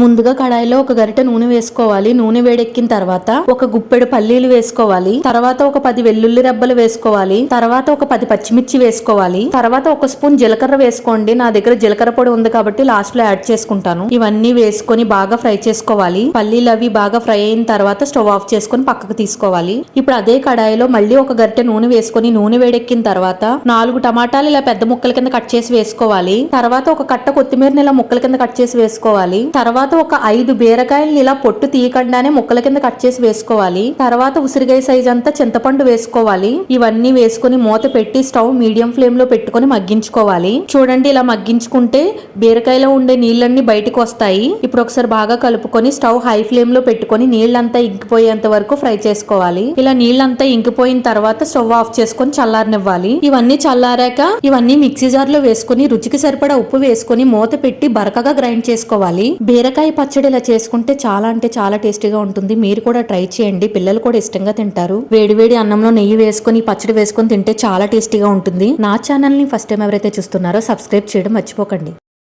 ముందుగా కడాయిలో ఒక గరిటె నూనె వేసుకోవాలి. నూనె వేడెక్కిన తర్వాత ఒక గుప్పెడు పల్లీలు వేసుకోవాలి. తర్వాత ఒక పది వెల్లుల్లి రెబ్బలు వేసుకోవాలి. తర్వాత ఒక పది పచ్చిమిర్చి వేసుకోవాలి. తర్వాత ఒక స్పూన్ జీలకర్ర వేసుకోండి. నా దగ్గర జీలకర్ర పొడి ఉంది కాబట్టి లాస్ట్లో యాడ్ చేసుకుంటాను. ఇవన్నీ వేసుకొని బాగా ఫ్రై చేసుకోవాలి. పల్లీలు అవి బాగా ఫ్రై అయిన తర్వాత స్టవ్ ఆఫ్ చేసుకొని పక్కకు తీసుకోవాలి. ఇప్పుడు అదే కడాయిలో మళ్ళీ ఒక గరిటె నూనె వేసుకొని నూనె వేడెక్కిన తర్వాత నాలుగు టమాటాలు ఇలా పెద్ద ముక్కల కింద కట్ చేసి వేసుకోవాలి. తర్వాత ఒక కట్ట కొత్తిమీరని ఇలా ముక్కల కింద కట్ చేసి వేసుకోవాలి. తర్వాత తర్వాత ఒక ఐదు బీరకాయలు ఇలా పొట్టు తీయకుండానే ముక్కల కింద కట్ చేసి వేసుకోవాలి. తర్వాత ఉసిరికాయ సైజ్ అంతా చింతపండు వేసుకోవాలి. ఇవన్నీ వేసుకొని మూత పెట్టి స్టవ్ మీడియం ఫ్లేమ్లో పెట్టుకొని మగ్గించుకోవాలి. చూడండి ఇలా మగ్గించుకుంటే బీరకాయలో ఉండే నీళ్ళన్నీ బయటకు వస్తాయి. ఇప్పుడు ఒకసారి బాగా కలుపుకొని స్టవ్ హై ఫ్లేమ్లో పెట్టుకొని నీళ్ళంతా ఇంకిపోయేంత వరకు ఫ్రై చేసుకోవాలి. ఇలా నీళ్ళంతా ఇంకిపోయిన తర్వాత స్టవ్ ఆఫ్ చేసుకొని చల్లారనివ్వాలి. ఇవన్నీ చల్లారాక ఇవన్నీ మిక్సీ జార్లో వేసుకొని రుచికి సరిపడా ఉప్పు వేసుకొని మూత పెట్టి బరకగా గ్రైండ్ చేసుకోవాలి. బీరకాయ పచ్చడి ఇలా చేసుకుంటే చాలా అంటే చాలా టేస్టీగా ఉంటుంది. మీరు కూడా ట్రై చేయండి. పిల్లలు కూడా ఇష్టంగా తింటారు. వేడివేడి అన్నంలో నెయ్యి వేసుకొని పచ్చడి వేసుకొని తింటే చాలా టేస్టీగా ఉంటుంది. నా ఛానల్ని ఫస్ట్ టైం ఎవరైతే చూస్తున్నారో సబ్స్క్రైబ్ చేయడం మర్చిపోకండి.